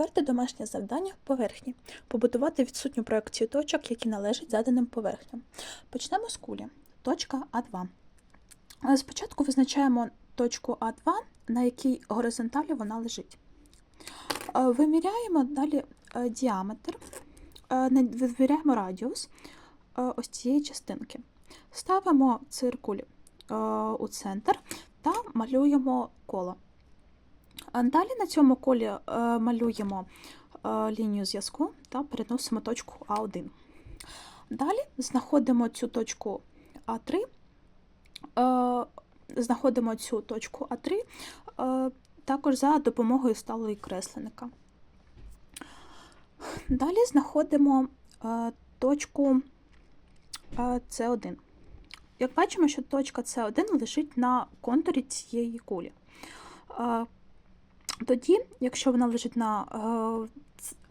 Четверте домашнє завдання поверхні. Побудувати відсутню проекцію точок, які належать заданим поверхням. Почнемо з кулі. Точка А2. Е, Спочатку визначаємо точку А2, на якій горизонталі вона лежить. Е, Виміряємо далі е, діаметр, виміряємо радіус ось цієї частинки. Ставимо циркуль у центр та малюємо коло. Далі на цьому колі е, малюємо е, лінію зв'язку та переносимо точку А1. Далі знаходимо цю точку А3, е, знаходимо цю точку А3 е, також за допомогою сталої кресленника. Далі знаходимо точку е, С1. Як бачимо, що точка С1 лежить на контурі цієї кулі. Тоді, якщо вона лежить на,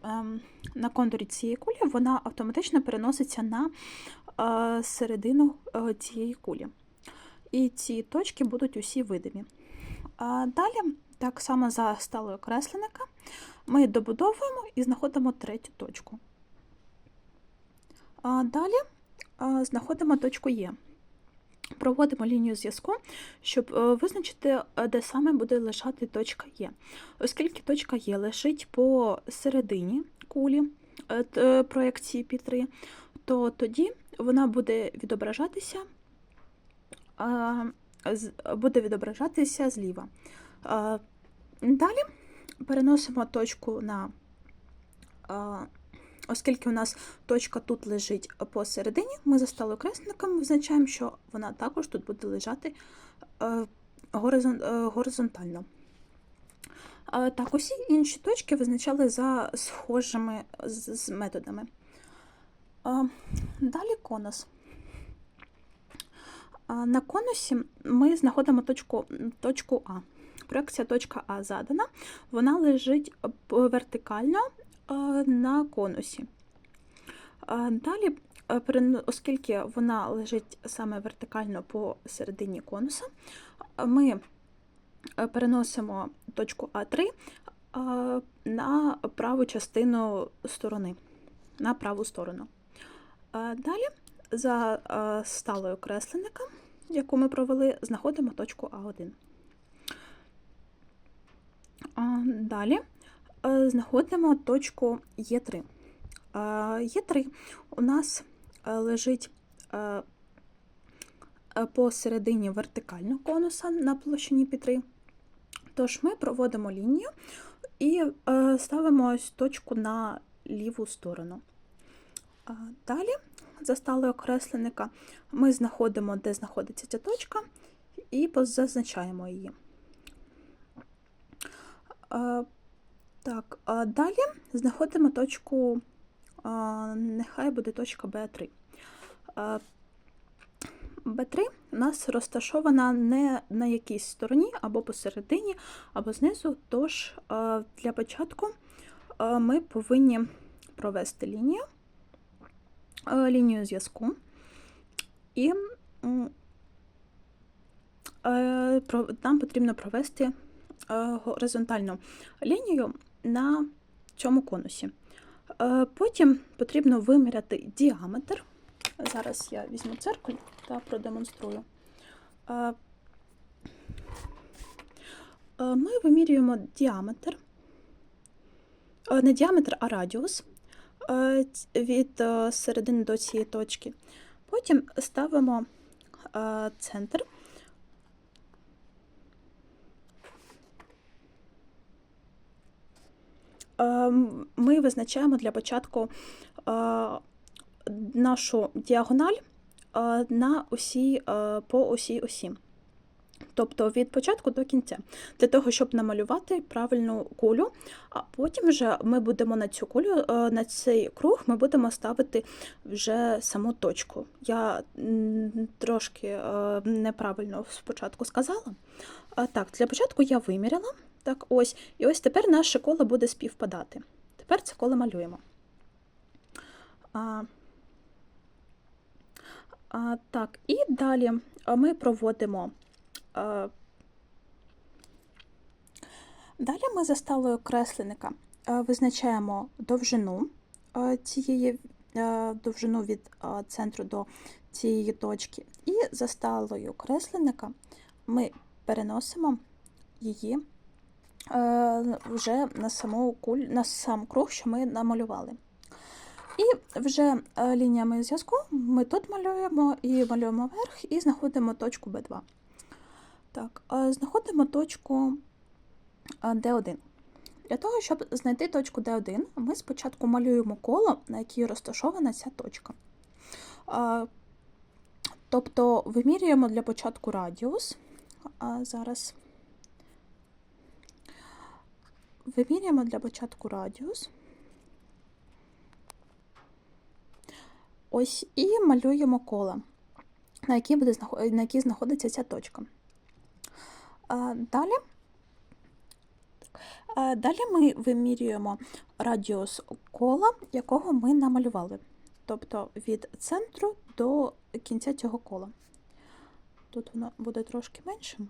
е, ем, на контурі цієї кулі, вона автоматично переноситься на е, середину е, цієї кулі. І ці точки будуть усі видимі. Далі, так само за сталою кресленника, ми добудовуємо і знаходимо третю точку. Далі знаходимо точку Е. Проводимо лінію зв'язку, щоб е, визначити, е, де саме буде лежати точка Е. Оскільки точка Е лежить по середині кулі е, проекції Пі3, то тоді вона буде відображатися, буде відображатися зліва. Далі переносимо точку на. Оскільки у нас точка тут лежить посередині, ми за сталокресником визначаємо, що вона також тут буде лежати е, е, горизонтально. Е, Так, усі інші точки визначали за схожими з, методами. Далі конус. На конусі ми знаходимо точку, точку А. Проекція точка А задана, вона лежить вертикально на конусі. Е, Далі, е, оскільки вона лежить саме вертикально по середині конуса, е, ми е, переносимо точку А3 е, на праву частину сторони, на праву сторону. Е, Далі, за е, сталою кресленника, яку ми провели, знаходимо точку А1. Далі е, знаходимо точку Е3. Е, Е3 у нас е, лежить е, е, посередині вертикально конуса на площині Пі3. Тож ми проводимо лінію і е, ставимо ось точку на ліву сторону. Далі, за сталою окресленника, ми знаходимо, де знаходиться ця точка, і позазначаємо її. Так, а далі знаходимо точку, а, нехай буде точка B3. Е, B3 у нас розташована не на якійсь стороні, або посередині, або знизу. Тож для початку ми повинні провести лінію, лінію зв'язку. І нам потрібно провести горизонтальну лінію на цьому конусі. Е, Потім потрібно виміряти діаметр. Зараз я візьму циркуль та продемонструю. Е, е, Ми вимірюємо діаметр, не діаметр, а радіус від середини до цієї точки. Потім ставимо центр. Е, м, Ми визначаємо для початку е, нашу діагональ е, на осі, е, по осі осі. Тобто від початку до кінця, для того, щоб намалювати правильну кулю, а потім вже ми будемо на цю кулю, на цей круг ми будемо ставити вже саму точку. Я трошки неправильно спочатку сказала. Так, для початку я виміряла. Так, ось. І ось тепер наше коло буде співпадати. Тепер це коло малюємо. А, а, так, і далі ми проводимо. А, далі ми за сталою кресленника визначаємо довжину цієї довжину від центру до цієї точки, і за сталою креслення ми переносимо її вже на саму куль, на сам круг, що ми намалювали. І вже е, лініями зв'язку ми тут малюємо і малюємо верх, і знаходимо точку B2. Так, е, знаходимо точку е, D1. Для того, щоб знайти точку D1, ми спочатку малюємо коло, на якій розташована ця точка. Е, Тобто вимірюємо для початку радіус. Зараз вимірюємо для початку радіус. Ось і малюємо коло, на якій, буде, на якій знаходиться ця точка. Далі, далі ми вимірюємо радіус кола, якого ми намалювали. Тобто від центру до кінця цього кола. Тут воно буде трошки меншим.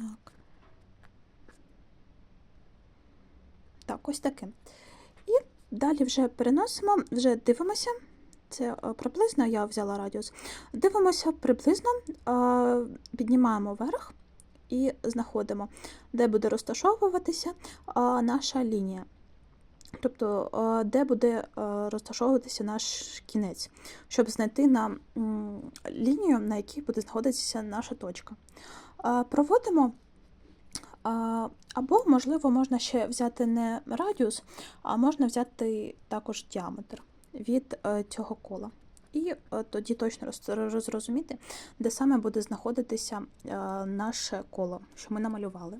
Так. Так, ось таке. І далі вже переносимо, вже дивимося. Це е, приблизно я взяла радіус. Дивимося приблизно, е, піднімаємо вверх і знаходимо, де буде розташовуватися е, наша лінія. Тобто, де буде розташовуватися наш кінець, щоб знайти на лінію, на якій буде знаходитися наша точка. Проводимо, або, можливо, можна ще взяти не радіус, а можна взяти також діаметр від е, цього кола. І е, тоді точно роз- зрозуміти, де саме буде знаходитися е, наше коло, що ми намалювали.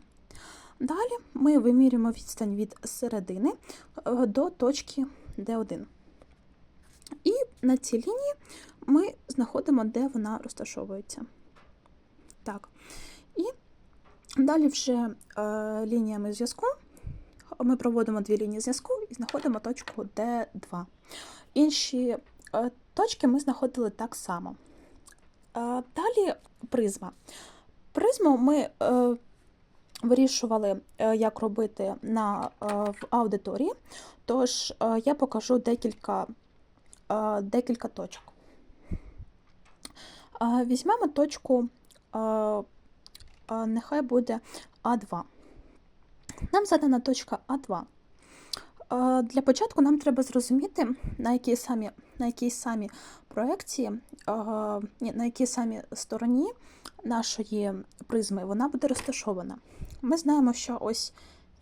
Далі ми вимірюємо відстань від середини до точки D1. І на цій лінії ми знаходимо, де вона розташовується. Так. Далі вже е, лініями зв'язку ми проводимо дві лінії зв'язку і знаходимо точку D2. Інші е, точки ми знаходили так само. Е, далі призма. Призму ми е, вирішували, е, як робити на, е, в аудиторії, тож е, я покажу декілька, е, декілька точок. Е, Візьмемо точку, е, нехай буде А2. Нам задана точка А2. Е, Для початку нам треба зрозуміти, на якій самі, на якій самі проекції, на якій самі стороні нашої призми вона буде розташована. Ми знаємо, що ось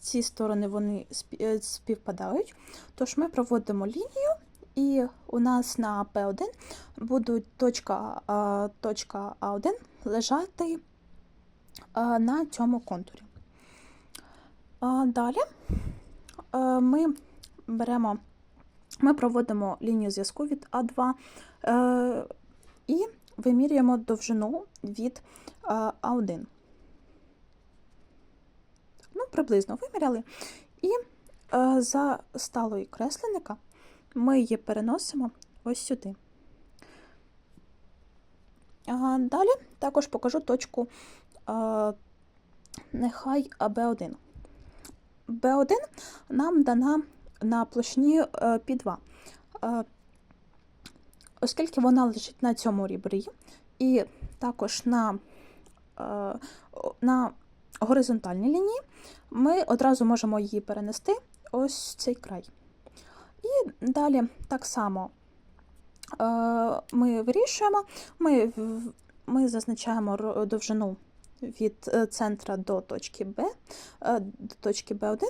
ці сторони вони е, співпадають, тож ми проводимо лінію, і у нас на P1 буде точка, точка А1 лежати на цьому контурі. Далі е, ми беремо, ми проводимо лінію зв'язку від А2 е, і вимірюємо довжину від е, А1. Ну, приблизно виміряли. І за сталою кресленника ми її переносимо ось сюди. Далі також покажу точку е, нехай B1. B1 нам дана на площині P2. Е, Оскільки вона лежить на цьому рібрі, і також на, е, на горизонтальній лінії, ми одразу можемо її перенести ось цей край. І далі так само е, ми вирішуємо, ми, ми зазначаємо довжину від е, центра до точки Б, е, до точки Б1,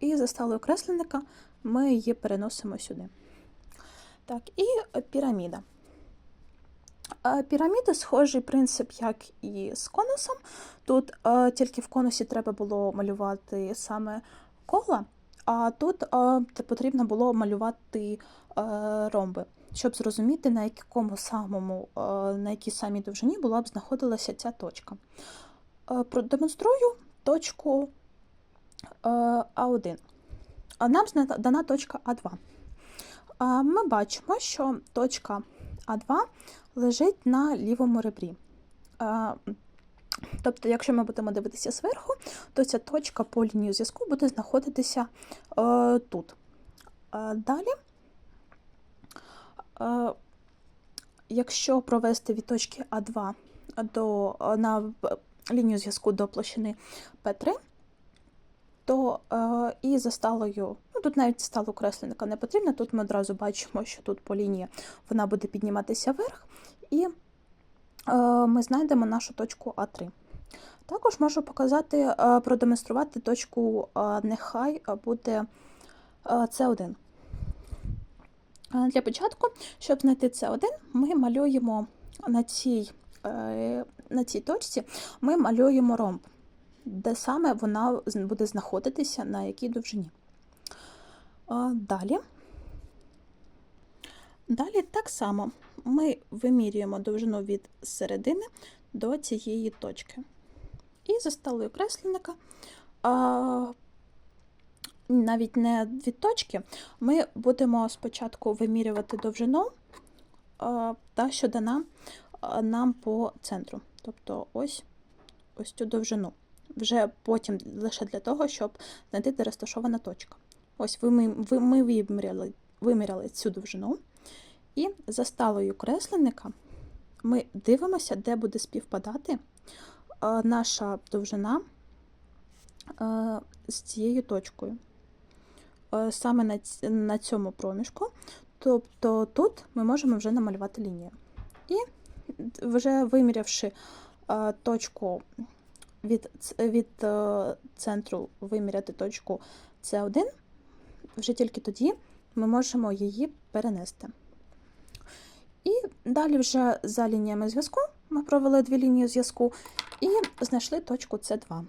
і за сталою кресленника ми її переносимо сюди. Так, і е, піраміда. Піраміда схожий принцип, як і з конусом. Тут тільки в конусі треба було малювати саме кола, а тут потрібно було малювати ромби, щоб зрозуміти, на якому самому, е, на якій самій довжині була б знаходилася ця точка. Е, Продемонструю точку е, А1. Нам дана точка А2. Ми бачимо, що точка А2 лежить на лівому ребрі. Тобто, якщо ми будемо дивитися зверху, то ця точка по лінії зв'язку буде знаходитися тут. Далі, якщо провести від точки А2 до, е, на лінію зв'язку до площини П3, то е, і за сталою, ну тут навіть сталу кресленника не потрібно, тут ми одразу бачимо, що тут по лінії вона буде підніматися вверх, і е, ми знайдемо нашу точку А3. Також можу показати, е, продемонструвати точку, е, нехай е, буде е, С1. Для початку, щоб знайти С1, ми малюємо на цій, е, на цій точці ми малюємо ромб, де саме вона буде знаходитися, на якій довжині. Далі. Далі так само ми вимірюємо довжину від середини до цієї точки. І за сталою кресленника, навіть не від точки, ми будемо спочатку вимірювати довжину, та що дана нам по центру. Тобто ось, ось цю довжину. Вже потім лише для того, щоб знайти, де розташована точка. Ось ми, ви, ми виміряли, виміряли цю довжину. І за сталою кресленника ми дивимося, де буде співпадати наша довжина з цією точкою. Е, Саме на, цьому проміжку. Тобто тут ми можемо вже намалювати лінію. І вже вимірявши е, точку від, від е, центру, виміряти точку С1, вже тільки тоді ми можемо її перенести. І далі вже за лініями зв'язку ми провели дві лінії зв'язку і знайшли точку С2.